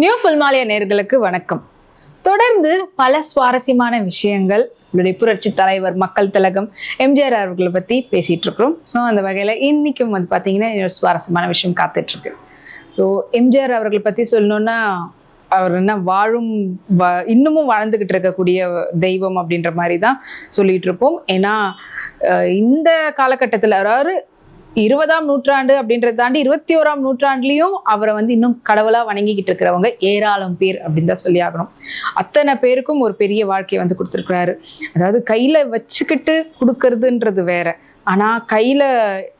New ஃபில்மாலய நேர்களுக்கு வணக்கம். தொடர்ந்து பல சுவாரஸ்யமான விஷயங்கள் உங்களுடைய புரட்சி தலைவர் மக்கள் திலகம் எம்ஜிஆர் அவர்களை பற்றி பேசிகிட்டு இருக்கிறோம். ஸோ அந்த வகையில் இன்றைக்கும் வந்து பார்த்தீங்கன்னா இன்னொரு சுவாரஸ்யமான விஷயம் காத்துட்ருக்கு ஸோ எம்ஜிஆர் அவர்களை பற்றி சொல்லணுன்னா அவர் என்ன வாழும் வ- இன்னமும் வாழ்ந்துக்கிட்டு இருக்கக்கூடிய தெய்வம் அப்படின்ற மாதிரி தான் சொல்லிட்டு இருப்போம். ஏன்னா இந்த காலகட்டத்தில் அதாவது இருபதாம் நூற்றாண்டு அப்படின்றத தாண்டி இருபத்தி ஓராம் நூற்றாண்டுலையும் அவரை வந்து இன்னும் கடவுளாக வணங்கிக்கிட்டு இருக்கிறவங்க ஏராளம் பேர் அப்படின்னு தான் சொல்லி ஆகணும். அத்தனை பேருக்கும் ஒரு பெரிய வாழ்க்கையை வந்து கொடுத்துருக்குறாரு. அதாவது கையில் வச்சுக்கிட்டு கொடுக்கறதுன்றது வேற. ஆனால் கையில்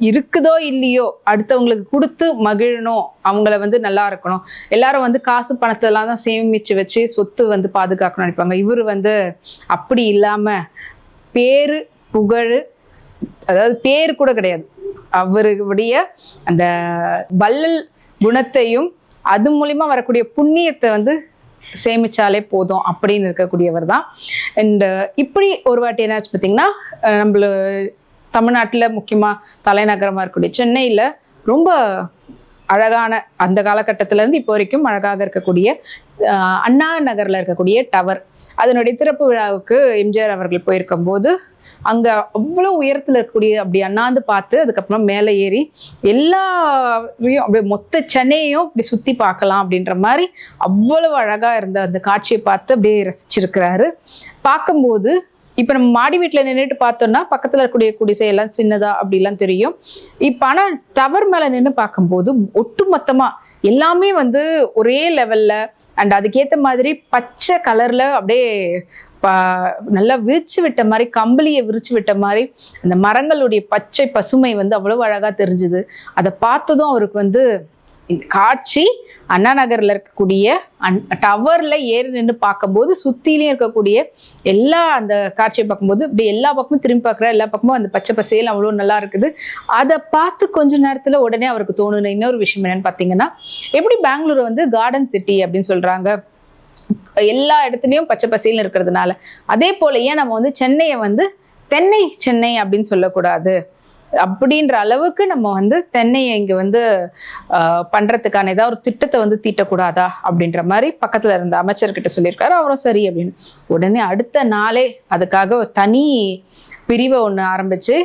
இருக்குதோ இல்லையோ அடுத்தவங்களுக்கு கொடுத்து மகிழணும். அவங்கள வந்து நல்லா இருக்கணும். எல்லாரும் வந்து காசு பணத்தெல்லாம் தான் சேமிச்சு வச்சு சொத்து வந்து பாதுகாக்கணும்னு நினைப்பாங்க. இவர் வந்து அப்படி இல்லாமல் பேரு புகழ் அதாவது பேர் கூட கிடையாது. அவருடைய அந்த வள்ளல் குணத்தையும் அது மூலிமா வரக்கூடிய புண்ணியத்தை வந்து சேமிச்சாலே போதும் அப்படின்னு இருக்கக்கூடியவர் தான். அண்ட் இப்படி ஒரு வாட்டி என்னாச்சு பார்த்தீங்கன்னா நம்மள தமிழ்நாட்டில் முக்கியமாக தலைநகரமாக இருக்கக்கூடிய சென்னையில் ரொம்ப அழகான அந்த காலகட்டத்திலேருந்து இப்போ வரைக்கும் அழகாக இருக்கக்கூடிய அண்ணா நகரில் இருக்கக்கூடிய டவர் அதனுடைய திறப்பு விழாவுக்கு எம்ஜிஆர் அவர்கள் போயிருக்கும் போது அங்க அவ்வளோ உயரத்துல இருக்கக்கூடிய அப்படி அண்ணாந்து பார்த்து அதுக்கப்புறம் மேலே ஏறி எல்லாரையும் அப்படியே மொத்த சென்னையையும் இப்படி சுத்தி பார்க்கலாம் அப்படின்ற மாதிரி அவ்வளவு அழகா இருந்த அந்த காட்சியை பார்த்து அப்படியே ரசிச்சிருக்கிறாரு. பார்க்கும்போது இப்போ நம்ம மாடி வீட்டில் நின்றுட்டு பார்த்தோம்னா பக்கத்தில் இருக்கக்கூடிய குடிசை எல்லாம் சின்னதா அப்படிலாம் தெரியும். இப்போ ஆனால் டவர் மேலே நின்று பார்க்கும்போது ஒட்டு எல்லாமே வந்து ஒரே லெவல்ல அண்ட் அதுக்கேற்ற மாதிரி பச்சை கலர்ல அப்படியே நல்லா விரிச்சு விட்ட மாதிரி கம்பளியை விரிச்சு விட்ட மாதிரி அந்த மரங்களுடைய பச்சை பசுமை வந்து அவ்வளவு அழகாக தெரிஞ்சுது. அதை பார்த்ததும் அவருக்கு வந்து காட்சி அண்ணா நகரில் இருக்கக்கூடிய அன் டவரில் ஏறி நின்று பார்க்கும்போது சுற்றிலையும் இருக்கக்கூடிய எல்லா அந்த காட்சியை பார்க்கும்போது இப்படி எல்லா பக்கமும் திரும்பி பார்க்குற எல்லா பக்கமும் அந்த பச்சை பசேல் அவ்வளோ நல்லா இருக்குது. அதை பார்த்து கொஞ்ச நேரத்தில் உடனே அவருக்கு தோணுன இன்னொரு விஷயம் என்னன்னு பார்த்தீங்கன்னா எப்படி பெங்களூர் வந்து கார்டன் சிட்டி அப்படின்னு சொல்கிறாங்க எல்லா இடத்துலையும் பச்சை பசேல்னு இருக்கிறதுனால. அதே போல ஏன் நம்ம வந்து சென்னையை வந்து தென்னை சென்னை அப்படின்னு சொல்லக்கூடாது? அப்படின்ற அளவுக்கு நம்ம வந்து தென்னையை இங்கே வந்து பண்ணுறதுக்கான ஏதாவது ஒரு திட்டத்தை வந்து தீட்டக்கூடாதா? அப்படின்ற மாதிரி பக்கத்தில் இருந்த அமைச்சர்கிட்ட சொல்லியிருக்காரு. அவரும் சரி அப்படின்னு. உடனே அடுத்த நாளே அதுக்காக ஒரு தனி பிரிவை ஒன்று ஆரம்பித்து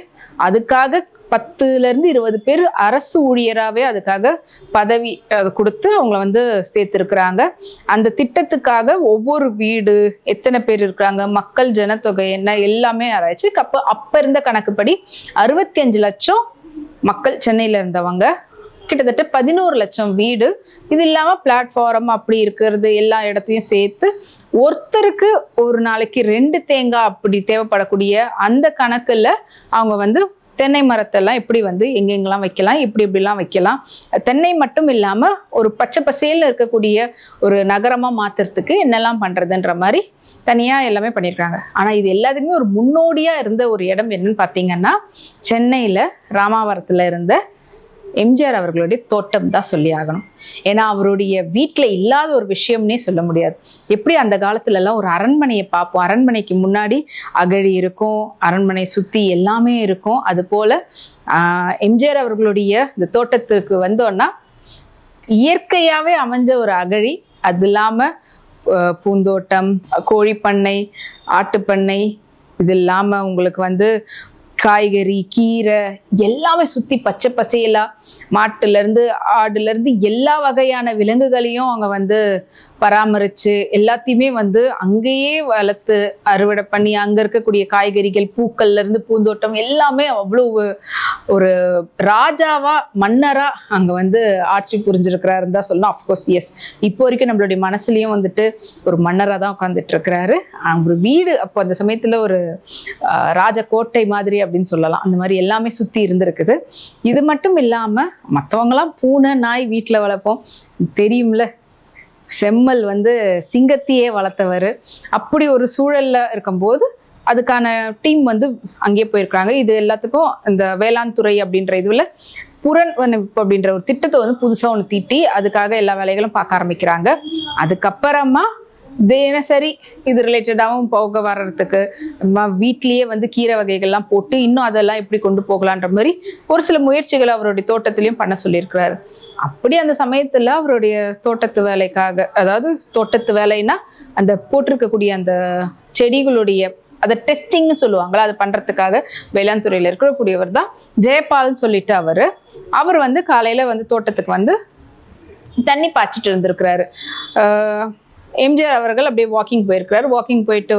அதுக்காக பத்துலேருந்து இருபது பேர் அரசு ஊழியராகவே அதுக்காக பதவி கொடுத்து அவங்கள வந்து சேர்த்துருக்குறாங்க. அந்த திட்டத்துக்காக ஒவ்வொரு வீடு எத்தனை பேர் இருக்கிறாங்க மக்கள் ஜனத்தொகை என்ன எல்லாமே ஆராய்ச்சி. அப்போ அப்போ இருந்த கணக்குப்படி அறுபத்தி அஞ்சு லட்சம் மக்கள் சென்னையில் இருந்தவங்க. கிட்டத்தட்ட பதினோரு லட்சம் வீடு. இது இல்லாமல் பிளாட்ஃபார்ம் அப்படி இருக்கிறது எல்லா இடத்தையும் சேர்த்து ஒருத்தருக்கு ஒரு நாளைக்கு ரெண்டு தேங்காய் அப்படி தேவைப்படக்கூடிய அந்த கணக்கில் அவங்க வந்து தென்னை மரத்தெல்லாம் எப்படி வந்து எங்கெங்கெல்லாம் வைக்கலாம் இப்படி இப்படிலாம் வைக்கலாம். தென்னை மட்டும் இல்லாமல் ஒரு பச்சை பசேலில் இருக்கக்கூடிய ஒரு நகரமாக மாற்றுறதுக்கு என்னெல்லாம் பண்ணுறதுன்ற மாதிரி தனியாக எல்லாமே பண்ணியிருக்காங்க ஆனால் இது எல்லாத்துக்குமே ஒரு முன்னோடியாக இருந்த ஒரு இடம் என்னன்னு பார்த்தீங்கன்னா சென்னையில் ராமாவரத்தில் இருந்த எம்ஜிஆர் அவர்களுடைய தோட்டம் தான் சொல்லி ஆகணும். ஏன்னா அவருடைய வீட்டில் இல்லாத ஒரு விஷயம்னே சொல்ல முடியாது. எப்படி அந்த காலத்துலலாம் ஒரு அரண்மனையை பார்ப்போம். அரண்மனைக்கு முன்னாடி அகழி இருக்கும் அரண்மனை சுற்றி எல்லாமே இருக்கும். அது போல் எம்ஜிஆர் அவர்களுடைய இந்த தோட்டத்துக்கு வந்தோன்னா இயற்கையாகவே அமைஞ்ச ஒரு அகழி. அது இல்லாமல் பூந்தோட்டம் கோழிப்பண்ணை ஆட்டுப்பண்ணை இது இல்லாமல் உங்களுக்கு வந்து காய்கறி கீரை எல்லாமே சுற்றி பச்சை பசையலாக மாட்டுலேருந்து ஆடுலேருந்து எல்லா வகையான விலங்குகளையும் அவங்க வந்து பராமரித்து எல்லாத்தையுமே வந்து அங்கேயே வளர்த்து அறுவடை பண்ணி அங்கே இருக்கக்கூடிய காய்கறிகள் பூக்கள்லேருந்து பூந்தோட்டம் எல்லாமே அவ்வளவு ஒரு ராஜாவாக மன்னராக அங்கே வந்து ஆட்சி புரிஞ்சிருக்கிறாருன்னு தான் சொல்லணும். அஃப்கோர்ஸ் எஸ் இப்போ வரைக்கும் நம்மளுடைய மனசுலேயும் வந்துட்டு ஒரு மன்னராக தான் உட்காந்துட்டு இருக்கிறாரு ஒரு வீடு அப்போ அந்த சமயத்தில் ஒரு ராஜ கோட்டை மாதிரி அப்படின்னு சொல்லலாம். அந்த மாதிரி எல்லாமே சுற்றி இருந்திருக்குது. இது மட்டும் இல்லாமல் மற்றவங்களாம் பூனை நாய் வீட்டில் வளர்ப்போம். தெரியும்ல செம்மல் வந்து சிங்கத்தையே வளர்த்தவர். அப்படி ஒரு சூழலில் இருக்கும்போது அதுக்கான டீம் வந்து அங்கேயே போயிருக்கிறாங்க. இது எல்லாத்துக்கும் இந்த வேளாண் துறை அப்படின்ற இதுல புறன் அப்படின்ற ஒரு திட்டத்தை வந்து புதுசாக ஒன்று தீட்டி அதுக்காக எல்லா வேலைகளும் பார்க்க ஆரம்பிக்கிறாங்க. அதுக்கப்புறமா தினசரி இது ரிலேட்டடாகவும் போக வர்றதுக்கு வீட்லேயே வந்து கீரை வகைகள்லாம் போட்டு இன்னும் அதெல்லாம் எப்படி கொண்டு போகலான்ற மாதிரி ஒரு சில முயற்சிகளை அவருடைய தோட்டத்திலையும் பண்ண சொல்லியிருக்கிறாரு. அப்படி அந்த சமயத்தில் அவருடைய தோட்டத்து வேலைக்காக அதாவது தோட்டத்து வேலைன்னா அந்த போட்டிருக்கக்கூடிய அந்த செடிகளுடைய அதை டெஸ்டிங்னு சொல்லுவாங்களா அதை பண்ணுறதுக்காக வேளாண் துறையில் இருக்கக்கூடியவர் தான் ஜெயபால்னு சொல்லிட்டு அவர். அவர் வந்து காலையில் வந்து தோட்டத்துக்கு வந்து தண்ணி பாய்ச்சிட்டு இருந்திருக்கிறாரு. எம்ஜிஆர் அவர்கள் அப்படியே வாக்கிங் போயிருக்கிறாரு. வாக்கிங் போயிட்டு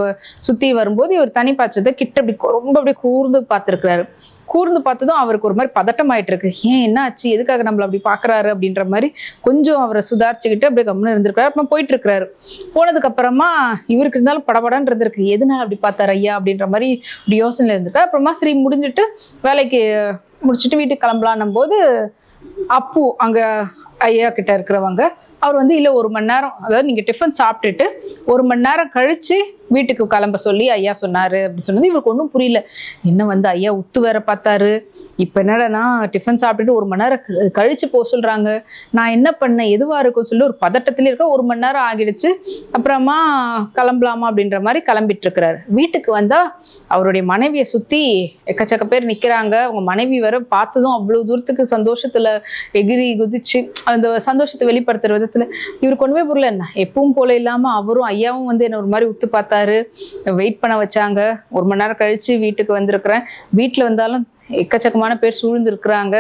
சுற்றி வரும்போது இவர் தனி பாய்ச்சதை கிட்ட அப்படி ரொம்ப அப்படியே கூர்ந்து பார்த்துருக்கிறாரு. கூர்ந்து பார்த்ததும் அவருக்கு ஒரு மாதிரி பதட்டம் ஆயிட்டு இருக்கு ஏன் என்ன ஆச்சு எதுக்காக நம்மள அப்படி பாக்குறாரு அப்படின்ற மாதிரி கொஞ்சம் அவரை சுதாரிச்சுக்கிட்டு அப்படியே கம்முன்னு இருந்திருக்காரு அப்புறம் போயிட்டு இருக்கிறாரு போனதுக்கு அப்புறமா இவருக்கு இருந்தாலும் படபடன்னு இருந்திருக்கு. எதனால அப்படி பார்த்தாரு ஐயா? அப்படின்ற மாதிரி இப்படி யோசனை இருந்திருக்காரு அப்புறமா சரி முடிஞ்சிட்டு வேலைக்கு முடிச்சுட்டு வீட்டுக்கு கிளம்பலான்னும் போது அப்பு அங்க ஐயா கிட்ட இருக்கிறவங்க அவர் வந்து இல்லை ஒரு மணி நேரம் அதாவது நீங்கள் டிஃபன் சாப்பிட்டுட்டு ஒரு மணி நேரம் கழித்து வீட்டுக்கு கிளம்ப சொல்லி ஐயா சொன்னார் அப்படின்னு சொன்னது இவருக்கு ஒன்றும் புரியல. என்ன வந்து ஐயா உத்து வேற பார்த்தாரு. இப்போ என்னடா டிஃபன் சாப்பிட்டுட்டு ஒரு மணி நேரம் கழித்து கழிச்சு போக சொல்கிறாங்க நான் என்ன பண்ணேன் எதுவாக இருக்கும் சொல்லி ஒரு பதட்டத்தில் இருக்க ஒரு மணி நேரம் ஆகிடுச்சு. அப்புறமா கிளம்பலாமா அப்படின்ற மாதிரி கிளம்பிட்டு இருக்கிறாரு. வீட்டுக்கு வந்தால் அவருடைய மனைவியை சுற்றி எக்கச்சக்க பேர் நிற்கிறாங்க அவங்க மனைவி வர பார்த்ததும் அவ்வளோ தூரத்துக்கு சந்தோஷத்தில் எகிரி குதிச்சு அந்த சந்தோஷத்தை வெளிப்படுத்துகிற விதத்தில் இவருக்கு ஒன்றுமே புரியல. என்ன எப்பவும் போல இல்லாமல் அவரும் ஐயாவும் வந்து என்ன ஒரு மாதிரி உத்து பார்த்தா பார்த்தாரு வெயிட் பண்ண வச்சாங்க. ஒரு மணி நேரம் கழிச்சு வீட்டுக்கு வந்திருக்கிறேன். வீட்டில் வந்தாலும் எக்கச்சக்கமான பேர் சூழ்ந்திருக்கிறாங்க.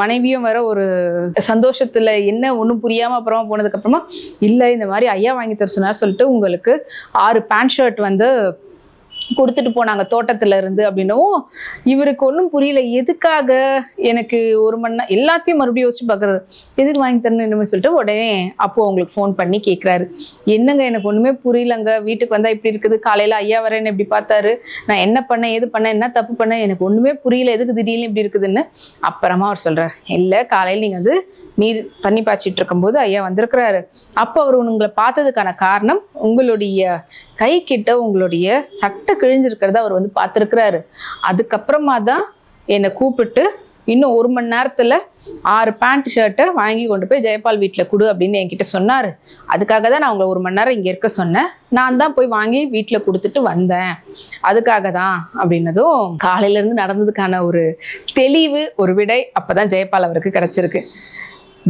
மனைவியும் வர ஒரு சந்தோஷத்துல என்ன ஒன்றும் புரியாம அப்புறமா போனதுக்கு அப்புறமா இல்லை இந்த மாதிரி ஐயா வாங்கி தர சொன்னார் சொல்லிட்டு உங்களுக்கு ஆறு பேண்ட் ஷர்ட் வந்து கொடுத்துட்டு போனாங்க தோட்டத்துல இருந்து அப்படின்னவும் இவருக்கு ஒன்றும் புரியல. எதுக்காக எனக்கு ஒரு மணி நேரம் எல்லாத்தையும் மறுபடியும் யோசிச்சு பார்க்குறாரு எதுக்கு வாங்கி தரணும் என்னமே சொல்லிட்டு உடனே அப்போ அவங்களுக்கு ஃபோன் பண்ணி கேட்குறாரு என்னங்க எனக்கு ஒன்றுமே புரியலங்க. வீட்டுக்கு வந்தால் இப்படி இருக்குது. காலையில் ஐயா வரேன்னு இப்படி பார்த்தாரு. நான் என்ன பண்ணேன் எது பண்ணேன் என்ன தப்பு பண்ணேன் எனக்கு ஒன்றுமே புரியல. எதுக்கு திடீர்னு இப்படி இருக்குதுன்னு அப்புறமா அவர் சொல்கிறார் இல்லை காலையில் நீங்கள் வந்து நீர் தண்ணி பாய்ச்சிட்டு இருக்கும்போது ஐயா வந்திருக்கிறாரு. அப்போ அவர் உங்களை பார்த்ததுக்கான காரணம் உங்களுடைய கை கிட்ட உங்களுடைய சட்டை கிழிஞ்சிருக்கிறத அவர் வந்து பார்த்துருக்கிறாரு. அதுக்கப்புறமா தான் என்னை கூப்பிட்டு இன்னும் ஒரு மணி நேரத்தில் ஆறு பேண்ட் ஷர்ட்டை வாங்கி கொண்டு போய் ஜெயபால் வீட்டில் கொடு அப்படின்னு என்கிட்ட சொன்னார். அதுக்காக தான் நான் உங்களை ஒரு மணி நேரம் இங்கே இருக்க சொன்னேன். நான் தான் போய் வாங்கி வீட்டில் கொடுத்துட்டு வந்தேன். அதுக்காக தான் அப்படின்னதும் காலையிலேருந்து நடந்ததுக்கான ஒரு தெளிவு ஒரு விடை அப்போ தான் ஜெயபால் அவருக்கு கிடைச்சிருக்கு.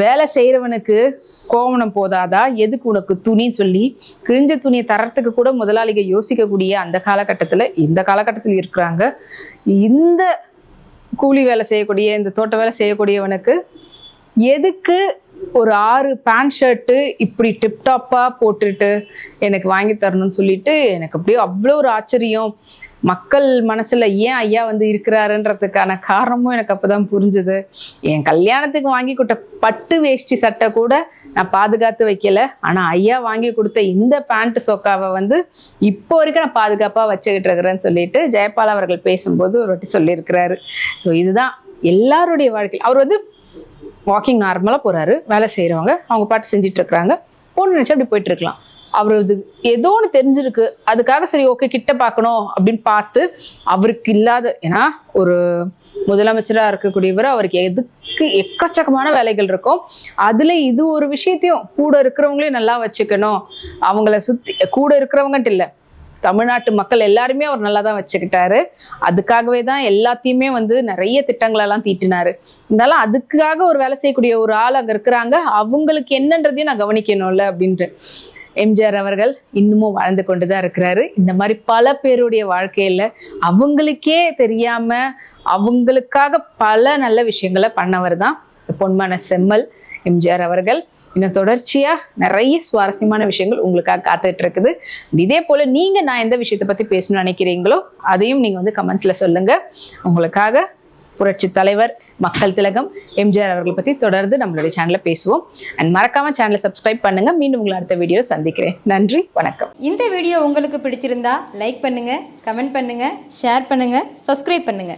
வேலை செய்கிறவனுக்கு கோவணம் போதாதா? எதுக்கு உனக்கு துணின்னு சொல்லி? கிழிஞ்ச துணியை தரத்துக்கு கூட முதலாளிகள் யோசிக்கக்கூடிய அந்த காலகட்டத்தில் இந்த காலகட்டத்தில் இருக்கிறாங்க. இந்த கூலி வேலை செய்யக்கூடிய இந்த தோட்ட வேலை செய்யக்கூடியவனுக்கு எதுக்கு ஒரு ஆறு பேண்ட் ஷர்ட்டு இப்படி டிப்டாப்பாக போட்டுட்டு எனக்கு வாங்கி தரணும்னு சொல்லிட்டு எனக்கு அப்படியே அவ்வளோ ஒரு ஆச்சரியம். மக்கள் மனசில் ஏன் ஐயா வந்து இருக்கிறாருன்றதுக்கான காரணமும் எனக்கு அப்போ தான் புரிஞ்சுது. என் கல்யாணத்துக்கு வாங்கி கொடுத்த பட்டு வேஷ்டி சட்டை கூட நான் பாதுகாத்து வைக்கல. ஆனால் ஐயா வாங்கி கொடுத்த இந்த பேண்ட் சொக்காவை வந்து இப்போ வரைக்கும் நான் பாதுகாப்பாக வச்சுக்கிட்டு இருக்கிறேன்னு சொல்லிட்டு ஜெயபால் அவர்கள் பேசும்போது ஒரு வாட்டி சொல்லியிருக்கிறாரு. ஸோ இதுதான் எல்லாருடைய வாழ்க்கையில் அவர் வந்து வாக்கிங் நார்மலாக போகிறாரு வேலை செய்கிறவங்க அவங்க பாட்டு செஞ்சுட்டு இருக்கிறாங்க. பொண்ணு நினச்சா அப்படி போயிட்டு இருக்கலாம். அவர் இது ஏதோ ஒன்று தெரிஞ்சிருக்கு. அதுக்காக சரி ஓகே கிட்ட பார்க்கணும் அப்படின்னு பார்த்து அவருக்கு இல்லாத ஏன்னா ஒரு முதலமைச்சராக இருக்கக்கூடியவர் அவருக்கு எதுக்கு எக்கச்சக்கமான வேலைகள் இருக்கும். அதில் இது ஒரு விஷயத்தையும் கூட இருக்கிறவங்களையும் நல்லா வச்சுக்கணும். அவங்கள சுற்றி கூட இருக்கிறவங்கன்ட்டு இல்லை. தமிழ்நாட்டு மக்கள் எல்லாருமே அவர் நல்லா தான் வச்சுக்கிட்டாரு. அதுக்காகவே தான் எல்லாத்தையுமே வந்து நிறைய திட்டங்களெல்லாம் தீட்டினாரு. இருந்தாலும் அதுக்காக ஒரு வேலை செய்யக்கூடிய ஒரு ஆள் அங்கே இருக்கிறாங்க. அவங்களுக்கு என்னன்றதையும் நான் கவனிக்கணும்ல அப்படின்ட்டு. எம்ஜிஆர் அவர்கள் இன்னமும் வாழ்ந்து கொண்டு தான் இருக்கிறாரு. இந்த மாதிரி பல பேருடைய வாழ்க்கையில் அவங்களுக்கே தெரியாம அவங்களுக்காக பல நல்ல விஷயங்களை பண்ணவர் தான் பொன்மான செம்மல் எம்ஜிஆர் அவர்கள். இன்னும் தொடர்ச்சியாக நிறைய சுவாரஸ்யமான விஷயங்கள் உங்களுக்காக காத்துட்டு இருக்குது. இதே போல் நீங்கள் நான் எந்த விஷயத்தை பற்றி பேசணும்னு நினைக்கிறீங்களோ அதையும் நீங்கள் வந்து கமெண்ட்ஸில் சொல்லுங்கள் உங்களுக்காக புரட்சி தலைவர் மக்கள் திலகம் எம்ஜிஆர் அவர்களை பத்தி தொடர்ந்து நம்மளுடைய சேனல்ல பேசுவோம். அண்ட் மறக்காம சேனலை சப்ஸ்கிரைப் பண்ணுங்க. மீண்டும் உங்களை அடுத்த வீடியோ சந்திக்கிறேன். நன்றி வணக்கம். இந்த வீடியோ உங்களுக்கு பிடிச்சிருந்தா லைக் பண்ணுங்க கமெண்ட் பண்ணுங்க ஷேர் பண்ணுங்க சப்ஸ்கிரைப் பண்ணுங்க.